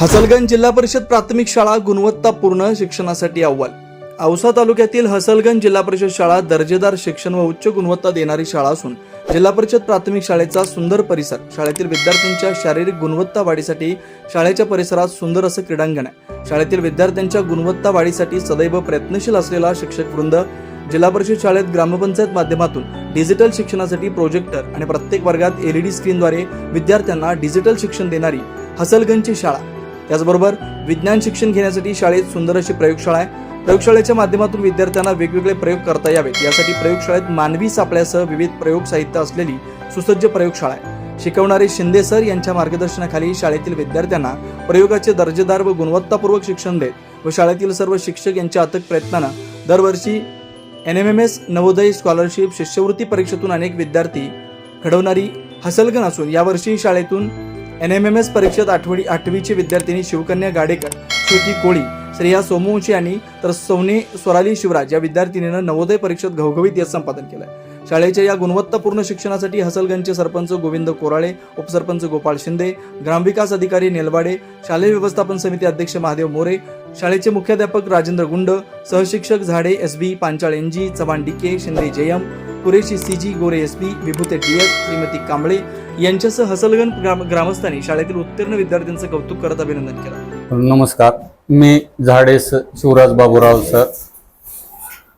हसलगंज जिल्हा परिषद प्राथमिक शाळा गुणवत्तापूर्ण शिक्षणासाठी अव्वल. औसा तालुक्यातील हसलगंज जिल्हा परिषद शाळा दर्जेदार शिक्षण व उच्च गुणवत्ता देणारी शाळा असून जिल्हा परिषद प्राथमिक शाळेचा सुंदर परिसर शाळेतील विद्यार्थ्यांच्या शारीरिक गुणवत्ता वाढीसाठी शाळेच्या परिसरात सुंदर असं क्रीडांगण आहे. शाळेतील विद्यार्थ्यांच्या गुणवत्ता वाढीसाठी सदैव प्रयत्नशील असलेला शिक्षक वृंद जिल्हा परिषद शाळेत ग्रामपंचायत माध्यमातून डिजिटल शिक्षणासाठी प्रोजेक्टर आणि प्रत्येक वर्गात एलईडी स्क्रीनद्वारे विद्यार्थ्यांना डिजिटल शिक्षण देणारी हसलगंजची शाळा. त्याचबरोबर विज्ञान शिक्षण घेण्यासाठी शाळेत सुंदर अशी प्रयोगशाळा आहे. प्रयोगशाळेच्या माध्यमातून विद्यार्थ्यांना वेगवेगळे प्रयोग करता यावेत. यासाठी प्रयोगशाळेत मानवी सापळ्यासह विविध प्रयोग साहित्य असलेली सुसज्ज प्रयोगशाळा आहे. शिकवणारे शिंदे सर यांच्या मार्गदर्शनाखाली शाळेतील विद्यार्थ्यांना प्रयोगाचे दर्जेदार व गुणवत्तापूर्वक शिक्षण देत व शाळेतील सर्व शिक्षक यांच्या अथक प्रयत्नानं दरवर्षी N M M S Navodaya scholarship शिष्यवृत्ती परीक्षेतून अनेक विद्यार्थी घडवणारी हसलगण असून यावर्षी शाळेतून एन एम एम एस परीक्षेत आठवडी आठवीची विद्यार्थिनी शिवकन्या गाडेकर श्रुती कोळी श्रेया सोमवंशी यांनी तर सोने स्वराली शिवराज या विद्यार्थिनीनं नवोदय परीक्षेत घवघवीत यश संपादन केलंय. शाळेच्या या गुणवत्तापूर्ण शिक्षणासाठी हसलगंजचे सरपंच गोविंद कोराळे उपसरपंच गोपाळ शिंदे ग्रामविकास अधिकारी नेलवाडे शालेय व्यवस्थापन समिती अध्यक्ष महादेव मोरे शाळेचे मुख्याध्यापक Rajendra Gund सहशिक्षक Zade S B Panchal N G Chavan D K Shinde Jayam Qureshi C G Gore S B Vibhute D S Shrimati Kamble यांच्यासह हसलगंज ग्राम ग्रामस्थांनी शाळेतील उत्तीर्ण विद्यार्थ्यांचं कौतुक करत अभिनंदन केलं. नमस्कार. मी झाडेस शिवराज बाबूराव सर.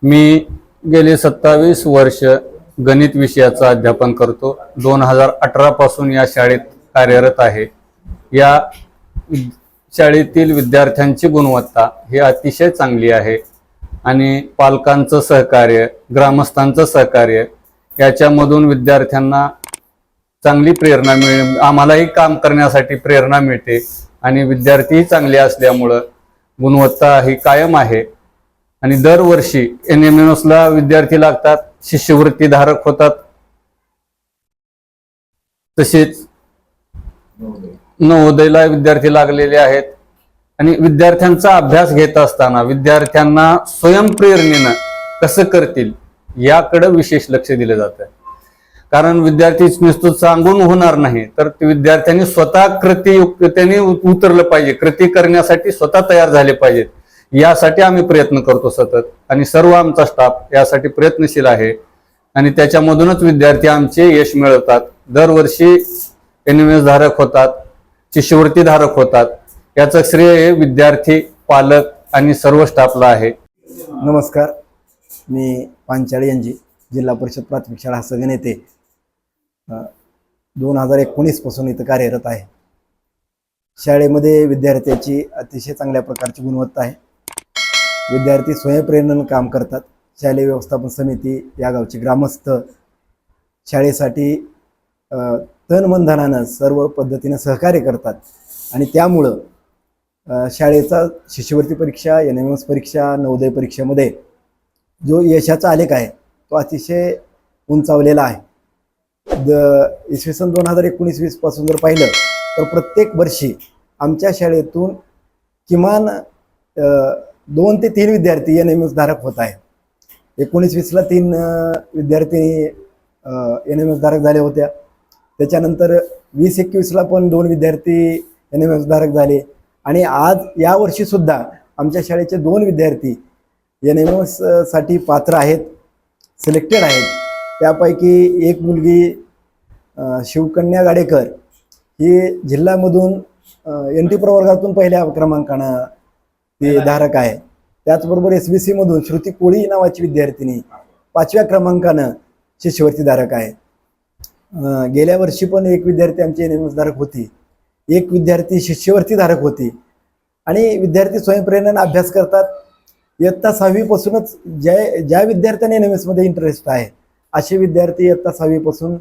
मी गेले सत्तावीस वर्ष गणित विषयाचं अध्यापन करतो. दोन हजार अठरापासून या शाळेत कार्यरत आहे. या शाळेतील विद्यार्थ्यांची गुणवत्ता ही अतिशय चांगली आहे आणि पालकांचं सहकार्य ग्रामस्थांचं सहकार्य याच्यामधून विद्यार्थ्यांना चांगली प्रेरणा मिळ आम्हालाही काम करण्यासाठी प्रेरणा मिळते आणि विद्यार्थीही चांगले असल्यामुळं गुणवत्ता ही कायम आहे. आणि दरवर्षी एन एम एम एसला विद्यार्थी लागतात. शिष्यवृत्ती धारक होतात. तसेच नवोदयला विद्यार्थी लागलेले आहेत. आणि विद्यार्थ्यांचा अभ्यास घेत असताना विद्यार्थ्यांना स्वयंप्रेरणेनं कसं करतील याकडे विशेष लक्ष दिलं जातं. कारण विद्यार्थी नुसतं सांगून होणार नाही तर विद्यार्थ्यांनी स्वतः कृती त्यांनी उतरलं पाहिजे. कृती करण्यासाठी स्वतः तयार झाले पाहिजेत. यासाठी आम्ही प्रयत्न करतो सतत. आणि सर्व आमचा स्टाफ यासाठी प्रयत्नशील आहे. आणि त्याच्यामधूनच विद्यार्थी आमचे यश मिळवतात. दरवर्षी एन धारक होतात. शिष्यवृत्ती धारक होतात. याचं श्रेय हे विद्यार्थी पालक आणि सर्व स्टाफला आहे. नमस्कार. मी पांचाळी यांजी जिल्हा परिषद प्राथमिक शाळा हसगण येथे दोन हजार एकोणीसपासून इथं कार्यरत आहे. शाळेमध्ये विद्यार्थ्याची अतिशय चांगल्या प्रकारची गुणवत्ता आहे. विद्यार्थी स्वयंप्रेरणेनं काम करतात. शालेय व्यवस्थापन समिती या गावचे ग्रामस्थ. शाळेसाठी तन मनधनानं सर्व पद्धतीनं सहकार्य करतात. आणि त्यामुळं शाळेचा शिष्यवृत्ती परीक्षा एन एम एस परीक्षा नवोदय परीक्षेमध्ये जो यशाचा आलेख आहे तो अतिशय उंचावलेला आहे. द इसवी सन दोन हजार एकोणीस वीसपासून जर पाहिलं तर प्रत्येक वर्षी आमच्या शाळेतून किमान दोन ते तीन विद्यार्थी एन एम एस धारक होत आहेत. एकोणीस वीसला तीन विद्यार्थी एन एम एस धारक झाल्या होत्या. त्याच्यानंतर वीस एकवीसला पण दोन विद्यार्थी एन एम एस धारक झाले. आणि आज या वर्षीसुद्धा आमच्या शाळेचे दोन विद्यार्थी एन एम एससाठी पात्र आहेत सिलेक्टेड आहेत. त्यापैकी एक मुलगी शिवकन्या गाडेकर ही जिल्ह्यामधून एन टी प्रवर्गातून पहिल्या क्रमांकानं ती धारक आहे. त्याचबरोबर एस बी सीमधून श्रुती कोळी नावाची विद्यार्थिनी पाचव्या क्रमांकानं शिष्यवृत्ती धारक आहे. गेल्या वर्षी पण एक विद्यार्थी आमची एन एम एस धारक होती. एक विद्यार्थी शिष्यवृत्ती धारक होती. आणि विद्यार्थी स्वयंप्रेरणेनं अभ्यास करतात. इयत्ता सहावीपासूनच ज्या ज्या विद्यार्थ्यांना एन एम एसमध्ये इंटरेस्ट आहे असे विद्यार्थी इयत्ता सहावीपासून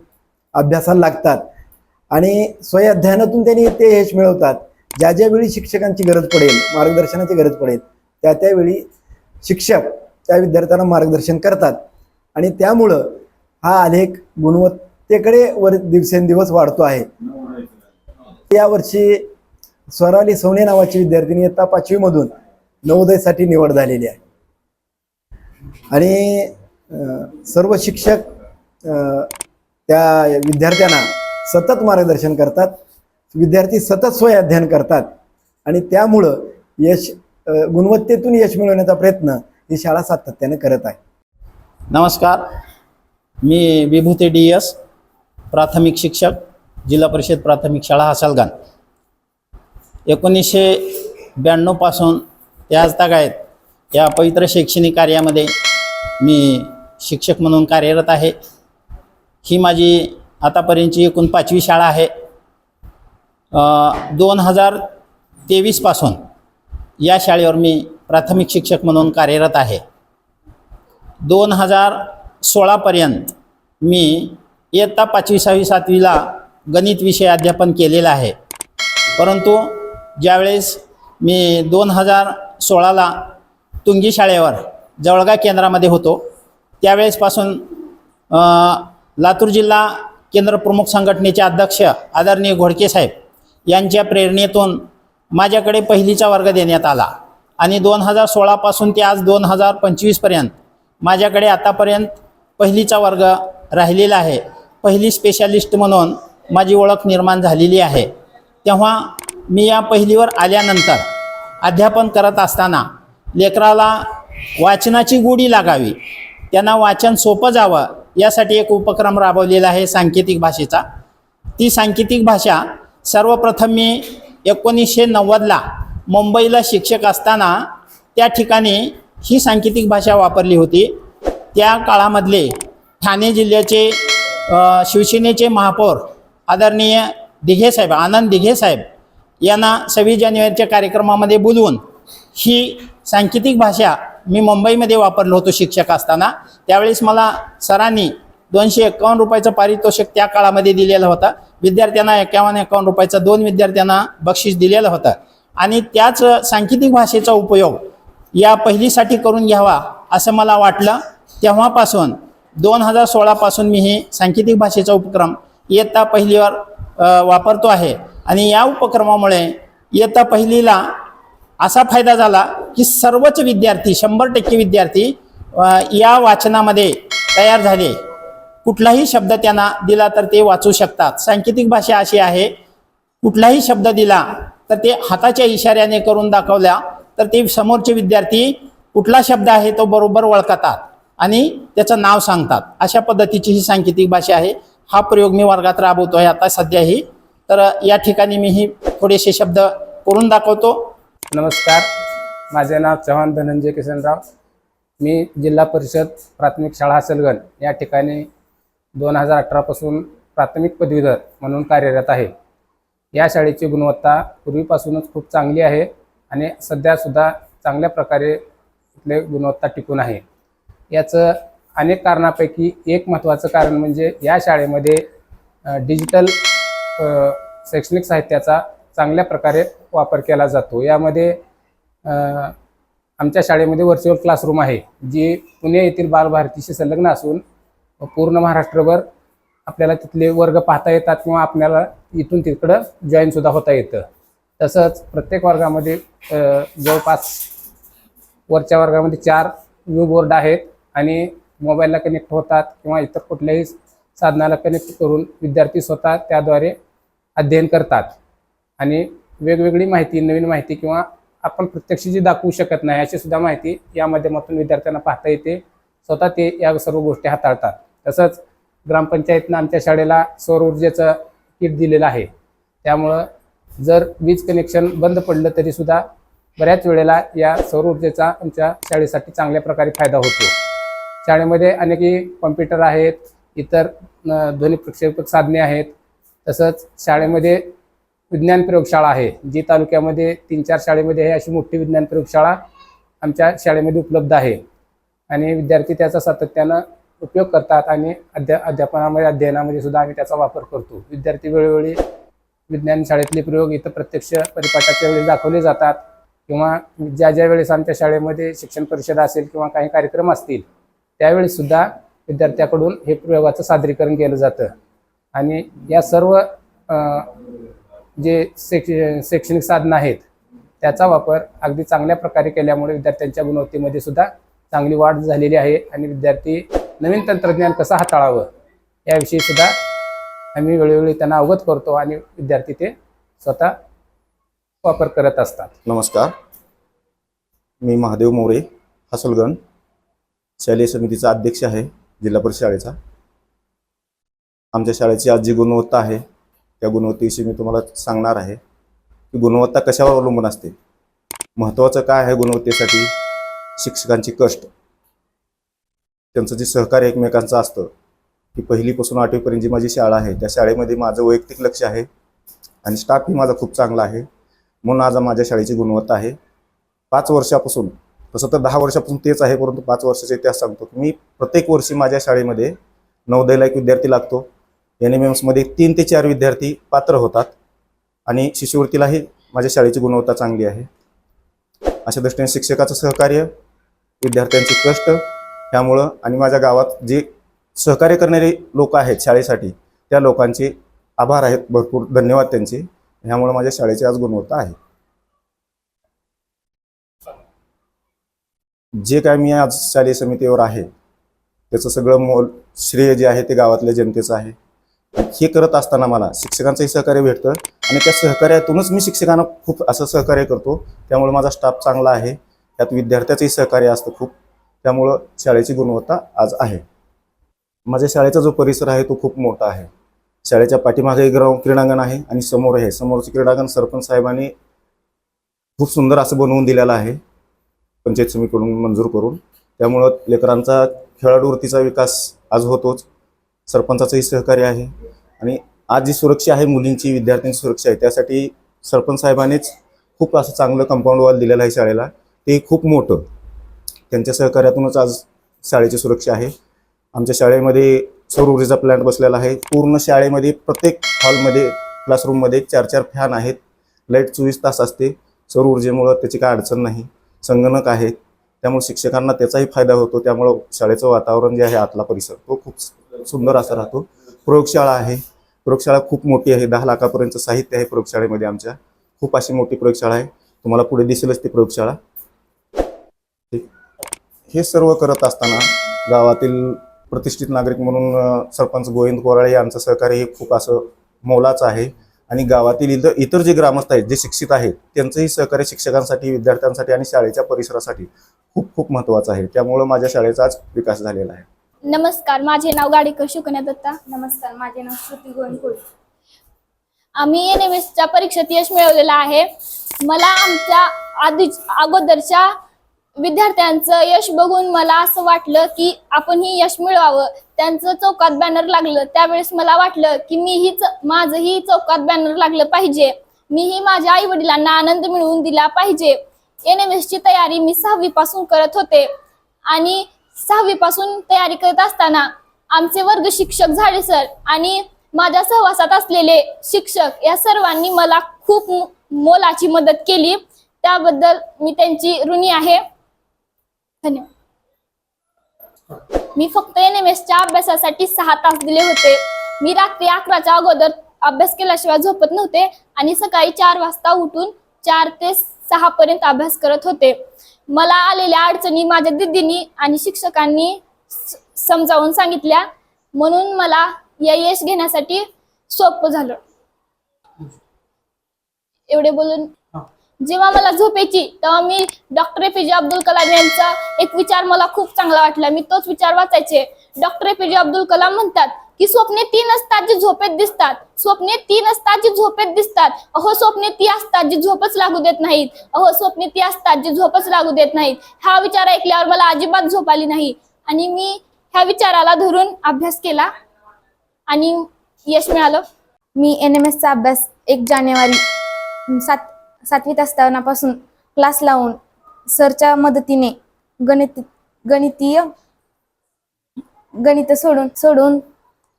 अभ्यासाला लागतात. आणि स्वय अध्ययनातून त्यांनी ते यश मिळवतात. ज्या ज्या वेळी शिक्षकांची गरज पडेल मार्गदर्शनाची गरज पडेल त्या त्यावेळी शिक्षक त्या विद्यार्थ्यांना मार्गदर्शन करतात. आणि त्यामुळं हा आलेख गुणवत्तेकडे वर दिवसेंदिवस वाढतो आहे. यावर्षी स्वराली सोने नावाची विद्यार्थिनी इयत्ता पाचवीमधून नवोदयसाठी निवड झालेली आहे. आणि सर्व शिक्षक त्या विद्यार्थ्यांना सतत मार्गदर्शन करतात. विद्यार्थी सतत स्वय अध्ययन करतात. आणि त्यामुळं यश गुणवत्तेतून यश मिळवण्याचा प्रयत्न ही शाळा सातत्याने करत आहे. नमस्कार. मी विभूती डी एस प्राथमिक शिक्षक जिल्हा परिषद प्राथमिक शाळा हसालगान. एकोणीसशे ब्याण्णवपासून ते आज तागायत या पवित्र शैक्षणिक कार्यामध्ये मी शिक्षक म्हणून कार्यरत आहे. ही माझी आतापर्यंतची एकूण पाचवी शाळा आहे. दोन हजार तेवीसपासून या शाळेवर मी प्राथमिक शिक्षक म्हणून कार्यरत आहे. दोन हजार सोळापर्यंत मी इयत्ता पाचवी सहावी सातवीला गणित विषय अध्यापन केलेला आहे. परंतु ज्यावेळेस मी दोन हजार सोळाला तुंगी शाळेवर जवळगा केंद्रामध्ये होतो त्यावेळेसपासून लातूर जिल्हा केंद्र प्रमुख संघटनेचे अध्यक्ष आदरणीय घोडके साहेब यांच्या प्रेरणेतून माझ्याकडे पहिलीचा वर्ग देण्यात आला. आणि दोन हजार सोळापासून ते आज दोन हजार पंचवीसपर्यंत माझ्याकडे आतापर्यंत पहिलीचा वर्ग राहिलेला आहे. पहिली स्पेशालिस्ट म्हणून माझी ओळख निर्माण झालेली आहे. तेव्हा मी या पहिलीवर आल्यानंतर अध्यापन करत असताना लेकराला वाचनाची गोडी लागावी. त्यांना वाचन सोपं जावं यासाठी एक उपक्रम राबवलेला आहे सांकेतिक भाषेचा. ती सांकेतिक भाषा सर्वप्रथम मी एकोणीसशे नव्वदला मुंबईला शिक्षक असताना त्या ठिकाणी ही सांकेतिक भाषा वापरली होती. त्या काळामधले ठाणे जिल्ह्याचे शिवसेनेचे महापौर आदरणीय दिघे साहेब आनंद दिघे साहेब यांना सव्वीस जानेवारीच्या कार्यक्रमामध्ये बोलवून ही सांकेतिक भाषा मी मुंबईमध्ये वापरलो होतो शिक्षक असताना. त्यावेळेस मला सरांनी दोनशे एकावन्न रुपयाचं पारितोषिक त्या काळामध्ये दिलेला होता. विद्यार्थ्यांना एकावन्न एकावन्न रुपयाचा दोन विद्यार्थ्यांना बक्षीस दिलेलं होतं. आणि त्याच सांकेतिक भाषेचा उपयोग या पहिलीसाठी करून घ्यावा असं मला वाटलं. तेव्हापासून दोन हजार सोळापासून मी हे सांकेतिक भाषेचा उपक्रम इयत्ता पहिलीवर वापरतो आहे. आणि या उपक्रमामुळे इयत्ता पहिलीला असा फायदा झाला की सर्वच विद्यार्थी शंभर टक्के विद्यार्थी या वाचनामध्ये तयार झाले. कुठलाही शब्द त्यांना दिला तर ते वाचू शकतात. सांकेतिक भाषा अशी आहे कुठलाही शब्द दिला तर ते हाताच्या इशाऱ्याने करून दाखवल्या तर ते समोरचे विद्यार्थी कुठला शब्द आहे तो बरोबर ओळखतात आणि त्याचं नाव सांगतात. अशा पद्धतीची ही सांकेतिक भाषा आहे. हा प्रयोग मी वर्गात राबवतो आहे आता सध्याही. तर या ठिकाणी मी ही थोडेसे शब्द करून दाखवतो. नमस्कार. माझे नाव चव्हाण धनंजय किसनराव मी जिल्हा परिषद प्राथमिक शाळा सलगण या ठिकाणी दोन हजार अठरापासून प्राथमिक पदवीधर म्हणून कार्यरत आहे. या शाळेची गुणवत्ता पूर्वीपासूनच खूप चांगली आहे आणि सध्यासुद्धा चांगल्या प्रकारे इथले गुणवत्ता टिकून आहे. याचं अनेक कारणापैकी एक महत्त्वाचं कारण म्हणजे या शाळेमध्ये डिजिटल शैक्षणिक साहित्याचा चांगल्या प्रकारे वापर केला जातो. यामध्ये आमच्या शाळेमध्ये व्हर्च्युअल क्लासरूम आहे जी पुणे येथील बालभारतीशी संलग्न असून पूर्ण महाराष्ट्रभर आपल्याला तिथले वर्ग पाहता येतात किंवा आपल्याला इथून तिकडं जॉईनसुद्धा होता येतं. तसंच प्रत्येक वर्गामध्ये जवळपास वरच्या वर्गामध्ये चार व्यू बोर्ड आहेत आणि मोबाईलला कनेक्ट होतात किंवा इतर कुठल्याही साधनाला कनेक्ट करून विद्यार्थी स्वतः त्याद्वारे अध्ययन करतात. आणि वेगवेगळी माहिती नवीन माहिती किंवा आपण प्रत्यक्ष जी दाखवू शकत नाही अशी सुद्धा माहिती या माध्यमातून विद्यार्थ्यांना पाहता येते. स्वतः ते या सर्व गोष्टी हाताळतात. तसंच ग्रामपंचायतनं आमच्या शाळेला सौर ऊर्जेचं किट दिलेलं आहे. त्यामुळं जर वीज कनेक्शन बंद पडलं तरीसुद्धा बऱ्याच वेळेला या सौर ऊर्जेचा आमच्या शाळेसाठी चांगल्या प्रकारे फायदा होतो. शाळेमध्ये अनेक कॉम्प्युटर आहेत इतर ध्वनी प्रक्षेपक साधने आहेत. तसंच शाळेमध्ये विज्ञान प्रयोगशाळा आहे. जी तालुक्यामध्ये तीन चार शाळेमध्ये आहे अशी मोठी विज्ञान प्रयोगशाळा आमच्या शाळेमध्ये उपलब्ध आहे. आणि विद्यार्थी त्याचा सातत्यानं उपयोग करतात आणि अध्या अध्यापनामध्ये अध्ययनामध्ये सुद्धा आम्ही त्याचा वापर करतो. विद्यार्थी वेळोवेळी विज्ञान शाळेतले प्रयोग इथं प्रत्यक्ष परिपाठाच्या वेळी दाखवले जातात किंवा ज्या ज्या वेळेस आमच्या शाळेमध्ये शिक्षण परिषद असेल किंवा काही कार्यक्रम असतील त्यावेळी सुद्धा विद्यार्थ्याकडून हे प्रयोगाचं सादरीकरण केलं जातं. आणि या सर्व जे शैक्ष शैक्षणिक साधनं आहेत त्याचा वापर अगदी चांगल्या प्रकारे केल्यामुळे विद्यार्थ्यांच्या गुणवत्तेमध्ये सुद्धा चांगली वाढ झालेली आहे आणि विद्यार्थी नवीन तंत्रज्ञान कसं हाताळावं याविषयी सुद्धा आम्ही वेळोवेळी त्यांना अवगत करतो आणि विद्यार्थी ते स्वतः वापर करत असतात. नमस्कार. मी महादेव मोरे हसलगण शालेय समितीचा अध्यक्ष आहे जिल्हा परिषद शाळेचा. आमच्या शाळेची आज जी गुणवत्ता आहे त्या गुणवत्तेविषयी मी तुम्हाला सांगणार आहे की गुणवत्ता कशावर अवलंबून असते? महत्त्वाचं काय आहे गुणवत्तेसाठी? शिक्षकांची कष्ट. त्यांचं जे सहकार्य एकमेकांचं असतं की पहिलीपासून आठवीपर्यंत जी माझी शाळा आहे त्या शाळेमध्ये माझं वैयक्तिक लक्ष आहे आणि स्टाफही माझा खूप चांगला आहे. म्हणून आज माझ्या शाळेची गुणवत्ता आहे. पाच वर्षापासून तसं तर दहा वर्षापासून तेच आहे परंतु पाच वर्षाचा इतिहास सांगतो की मी प्रत्येक वर्षी माझ्या शाळेमध्ये नवोदयला एक विद्यार्थी लागतो. एन एम एम्समध्ये तीन ते चार विद्यार्थी पात्र होतात आणि शिष्यवृत्तीलाही माझ्या शाळेची गुणवत्ता चांगली आहे. अशा दृष्टीने शिक्षकाचं सहकार्य विद्यार्थ्यांचे कष्ट त्यामुळं आणि माझ्या गावात जे सहकार्य करणारे लोक आहेत शाळेसाठी त्या लोकांचे आभार आहेत. भरपूर धन्यवाद त्यांचे. ह्यामुळे माझ्या शाळेची आज गुणवत्ता आहे. जे काय मी आज शालेय समितीवर आहे त्याचं सगळं मोल श्रेय जे आहे ते गावातल्या जनतेचं आहे. हे करत असताना मला शिक्षकांचंही सहकार्य भेटतं आणि त्या सहकार्यातूनच मी शिक्षकांना खूप असं सहकार्य करतो. त्यामुळे माझा स्टाफ चांगला आहे. त्यात विद्यार्थ्याचंही सहकार्य असतं खूप. त्यामुळं शाळेची गुणवत्ता आज आहे. माझ्या शाळेचा जो परिसर आहे तो खूप मोठा आहे. शाळेच्या पाठीमागे ग्राउंड क्रीडांगण आहे आणि समोर आहे समोरचं क्रीडांगण सरपंच साहेबांनी खूप सुंदर असं बनवून दिलेलं आहे. पंचायत समितीकडून मंजूर करून. त्यामुळं लेकरांचा खेळाडूवृत्तीचा विकास आज होतोच. सरपंचाचंही सहकार्य आहे. आणि आज जी सुरक्षा आहे मुलींची विद्यार्थ्यांची सुरक्षा आहे त्यासाठी सरपंच साहेबांनीच खूप असं चांगलं कंपाऊंड वॉल दिलेलं आहे शाळेला. ते खूप मोठं. त्यांच्या सहकार्यातूनच आज शाळेची सुरक्षा आहे. आमच्या शाळेमध्ये सौर ऊर्जेचा प्लॅन्ट बसलेला आहे. पूर्ण शाळेमध्ये प्रत्येक हॉलमध्ये क्लासरूममध्ये चार चार फॅन आहेत. लाइट चोवीस तास असते. सौर ऊर्जेमुळं त्याची काय अडचण नाही. संगणक आहेत. त्यामुळे शिक्षकांना त्याचाही फायदा होतो. त्यामुळं शाळेचं वातावरण जे आहे आतला परिसर तो खूप सुंदर असा राहतो. प्रयोगशाळा आहे. प्रयोगशाळा खूप मोठी आहे. दहा लाखापर्यंत साहित्य आहे प्रयोगशाळेमध्ये आमच्या. खूप अशी मोठी प्रयोगशाळा आहे. तुम्हाला पुढे दिसेलच ती प्रयोगशाळा. हे सर्व करत असताना गावातील प्रतिष्ठित नागरिक म्हणून सरपंच गोविंद कोराळे यांचं सहकार्य हे खूप असं मोलाचं आहे. आणि गावातील इतर इतर जे ग्रामस्थ आहेत जे शिक्षित आहेत त्यांचंही सहकार्य शिक्षकांसाठी विद्यार्थ्यांसाठी आणि शाळेच्या परिसरासाठी खूप खूप महत्त्वाचं आहे. त्यामुळं माझ्या शाळेचा आज विकास झालेला आहे. नमस्कार माझे नाव गाडीकर शुकन्या दत्ता. नमस्कार माझे नाव श्रुती गोविंद आम्ही एन एम एसच्या परीक्षेत यश मिळवलेलं आहे. मला आमच्या आधी अगोदरच्या विद्यार्थ्यांचं यश बघून मला असं वाटलं की आपण ही यश मिळवावं. त्यांचं चौकात बॅनर लागलं. त्यावेळेस मला वाटलं की मीही च- माझंही चौकात बॅनर लागलं पाहिजे. मीही माझ्या आई वडिलांना आनंद मिळवून दिला पाहिजे. एन एम एसची तयारी मी सहावी पासून करत होते. आणि सहावी पासून तयारी करत असताना आमचे वर्ग शिक्षक झाडे सर. आणि माझ्या सहवासात असलेले शिक्षक या सर्वांनी मला खूप मो- मोलाची मदत केली. त्याबद्दल मी त्यांची ऋणी आहे. धन्यवाद. मी फक्त एन एम अभ्यासासाठी सहा तास दिले होते. मी रात्री अकराच्या अगोदर अभ्यास केल्याशिवाय झोपत नव्हते आणि सकाळी चार वाजता उठून चार ते सहा पर्यंत अभ्यास करत होते. मला आलेल्या अडचणी माझ्या दिदींनी आणि शिक्षकांनी समजावून सांगितल्या. म्हणून मला या यश घेण्यासाठी सोपं झालं. एवढे बोलून जेव्हा मला झोप यायची तेव्हा मी डॉक्टर ए पी जे अब्दुल कलाम यांचा एक विचार मला खूप चांगला वाटला. मी तोच विचार वाचायचे. डॉक्टर ए पी जे अब्दुल कलाम म्हणतात की स्वप्ने तीन असतात जी झोपेत दिसतात. स्वप्ने तीन असतात जी झोपेत दिसतात. अहो स्वप्ने ती असतात जी झोपच लागू देत नाहीत. अहो स्वप्ने ती असतात जी झोपच लागू देत नाहीत. हा विचार ऐकल्यावर मला अजिबात झोप आली नाही. आणि मी ह्या विचाराला धरून अभ्यास केला आणि यश मिळालं. मी एन एम एसचा अभ्यास एक जानेवारी सात सातवीत असतानापासून क्लास लावून सरच्या मदतीने गणित गणितीय गणित सोडून सोडून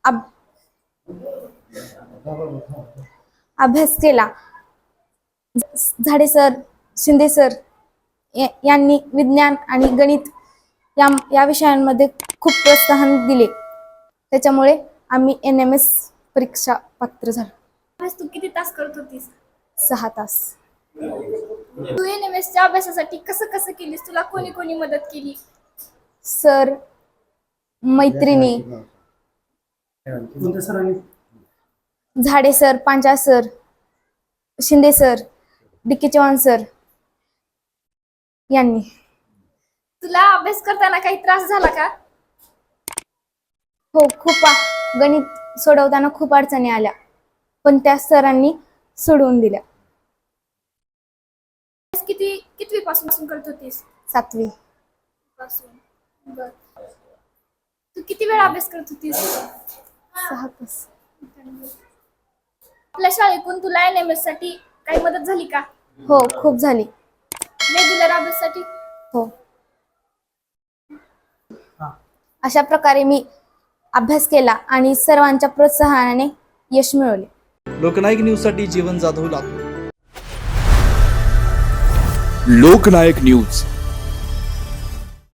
अब अभ्यास केला. झाडे सर शिंदे सर यांनी विज्ञान आणि गणित या या विषयांमध्ये खूप प्रोत्साहन दिले. त्याच्यामुळे आम्ही एन एम एस परीक्षा पात्र झालो. तू किती तास करत होतीस? सहा तास. तू एन एम एसच्या अभ्यासासाठी कसं कसं केलीस? तुला कोणी कोणी मदत केली? सर मैत्रिणी. Zade sir Pancha sir Shinde sir D K Chavan sir यांनी. तुला अभ्यास करताना काही त्रास झाला का? हो खूप आ- गणित सोडवताना खूप अडचणी आल्या. पण त्या सरांनी सोडवून दिल्या. पासून पासून करत होतीस? सातवी. पासून. बर. तू किती वेळ अभ्यास करत होतीस? सहा तास. आपल्या शाळेतून तुला एन एम एससाठी काही मदत झाली का? हो खूप झाली. रेग्युलर अभ्यासासाठी? हो. अशा प्रकारे मी अभ्यास केला आणि सर्वांच्या प्रोत्साहनाने यश मिळवले. लोकनायक न्यूजसाठी जीवन जाधव लातूर. लोकनायक न्यूज.